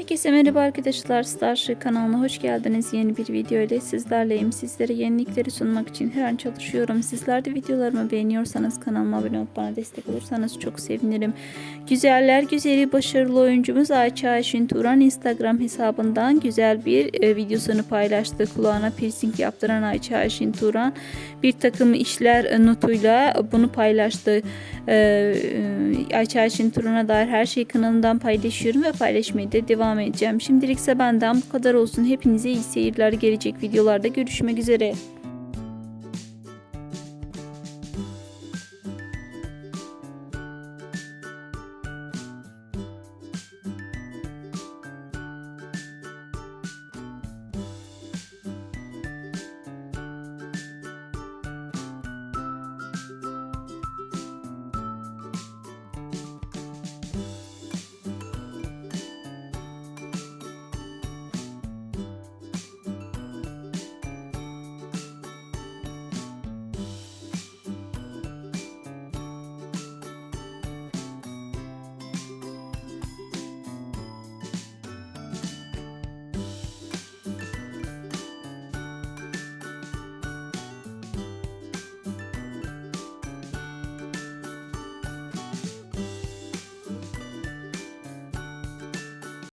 Herkese merhaba arkadaşlar. Starship kanalına hoş geldiniz. Yeni bir video ile sizlerleyim. Sizlere yenilikleri sunmak için her an çalışıyorum. Sizler de videolarımı beğeniyorsanız kanalıma abone olup bana destek olursanız çok sevinirim. Güzeller güzeli başarılı oyuncumuz Ayça Ayşin Turan Instagram hesabından güzel bir e, videosunu paylaştı. Kulağına piercing yaptıran Ayça Ayşin Turan bir takım işler e, notuyla bunu paylaştı. E, e, Ayça Ayşin Turan'a dair her şeyi kanalımdan paylaşıyorum ve paylaşmaya da devam edeceğim. Şimdilik ise benden bu kadar olsun. Hepinize iyi seyirler. Gelecek videolarda görüşmek üzere.